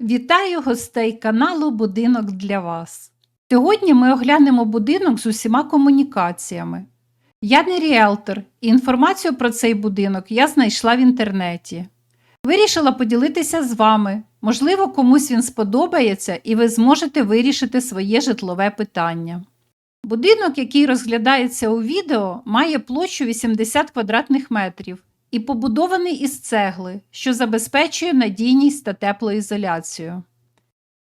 Вітаю гостей каналу Будинок для вас. Сьогодні ми оглянемо будинок з усіма комунікаціями. Я не ріелтор, і інформацію про цей будинок я знайшла в інтернеті. Вирішила поділитися з вами. Можливо, комусь він сподобається і ви зможете вирішити своє житлове питання. Будинок, який розглядається у відео, має площу 80 квадратних метрів і побудований із цегли, що забезпечує надійність та теплоізоляцію.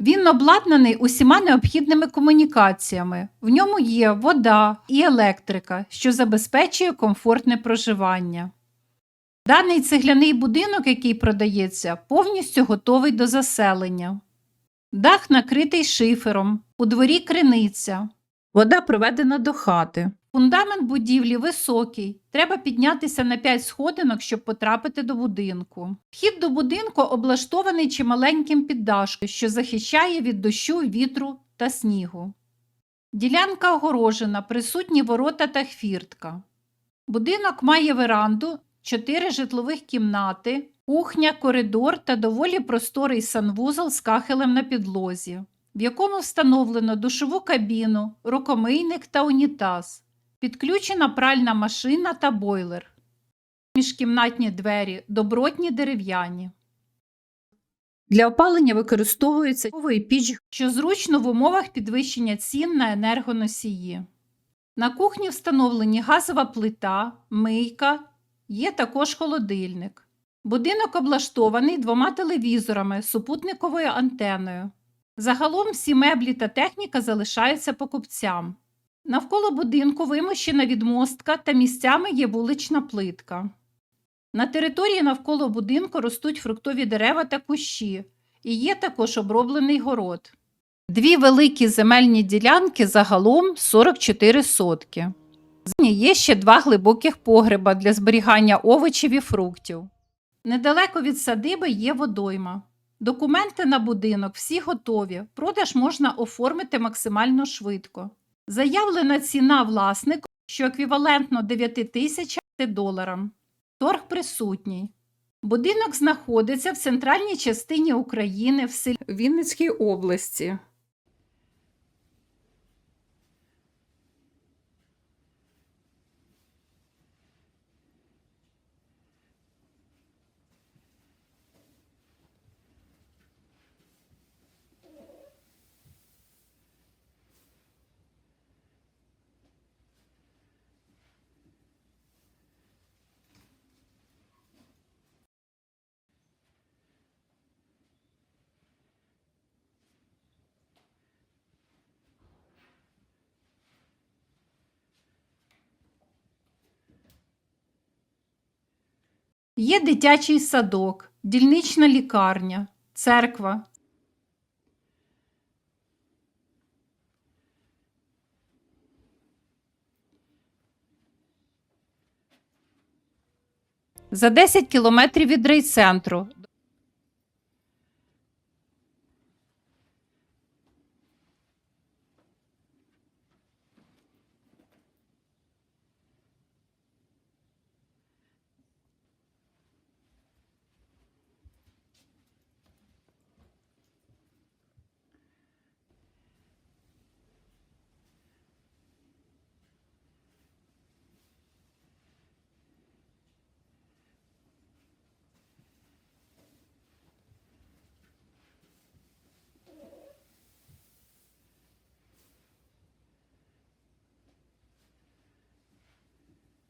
Він обладнаний усіма необхідними комунікаціями. В ньому є вода і електрика, що забезпечує комфортне проживання. Даний цегляний будинок, який продається, повністю готовий до заселення. Дах накритий шифером, у дворі криниця. Вода проведена до хати. Фундамент будівлі високий. Треба піднятися на 5 сходинок, щоб потрапити до будинку. Вхід до будинку облаштований чималеньким піддашкою, що захищає від дощу, вітру та снігу. Ділянка огорожена, присутні ворота та хвіртка. Будинок має веранду, 4 житлових кімнати, кухня, коридор та доволі просторий санвузол з кахелем на підлозі, в якому встановлено душову кабіну, рукомийник та унітаз. Підключена пральна машина та бойлер. Міжкімнатні двері добротні дерев'яні. Для опалення використовується газовий піч, що зручно в умовах підвищення цін на енергоносії. На кухні встановлені газова плита, мийка, є також холодильник. Будинок облаштований двома телевізорами, супутниковою антеною. Загалом всі меблі та техніка залишаються покупцям. Навколо будинку вимощена відмостка та місцями є вулична плитка. На території навколо будинку ростуть фруктові дерева та кущі, і є також оброблений город. Дві великі земельні ділянки загалом 44 сотки. Є ще два глибоких погреба для зберігання овочів і фруктів. Недалеко від садиби є водойма. Документи на будинок всі готові. Продаж можна оформити максимально швидко. Заявлена ціна власнику, що еквівалентно 9 тисяч доларам. Торг присутній. Будинок знаходиться в центральній частині України в селі Вінницькій області. Є дитячий садок, дільнична лікарня, церква. За 10 кілометрів від райцентру.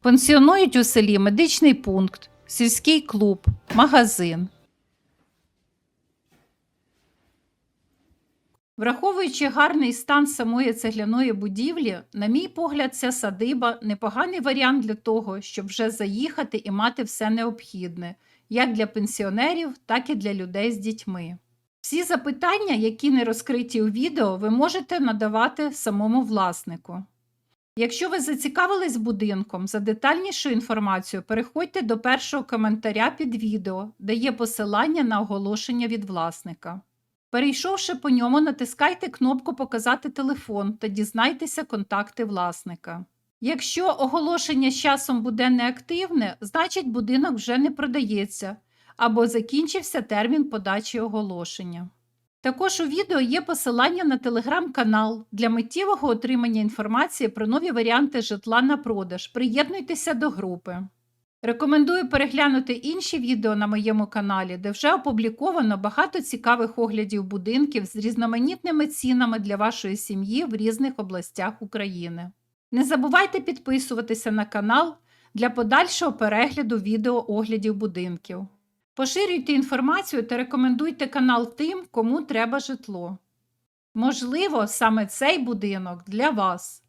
Пенсіонують у селі медичний пункт, сільський клуб, магазин. Враховуючи гарний стан самої цегляної будівлі, на мій погляд, ця садиба непоганий варіант для того, щоб вже заїхати і мати все необхідне, як для пенсіонерів, так і для людей з дітьми. Всі запитання, які не розкриті у відео, ви можете надавати самому власнику. Якщо ви зацікавились будинком за детальнішу інформацію, переходьте до першого коментаря під відео, де є посилання на оголошення від власника. Перейшовши по ньому, натискайте кнопку Показати телефон та дізнайтеся контакти власника. Якщо оголошення з часом буде неактивне, значить будинок вже не продається або закінчився термін подачі оголошення. Також у відео є посилання на телеграм-канал для миттєвого отримання інформації про нові варіанти житла на продаж. Приєднуйтеся до групи. Рекомендую переглянути інші відео на моєму каналі, де вже опубліковано багато цікавих оглядів будинків з різноманітними цінами для вашої сім'ї в різних областях України. Не забувайте підписуватися на канал для подальшого перегляду відео оглядів будинків. Поширюйте інформацію та рекомендуйте канал тим, кому треба житло. Можливо, саме цей будинок для вас.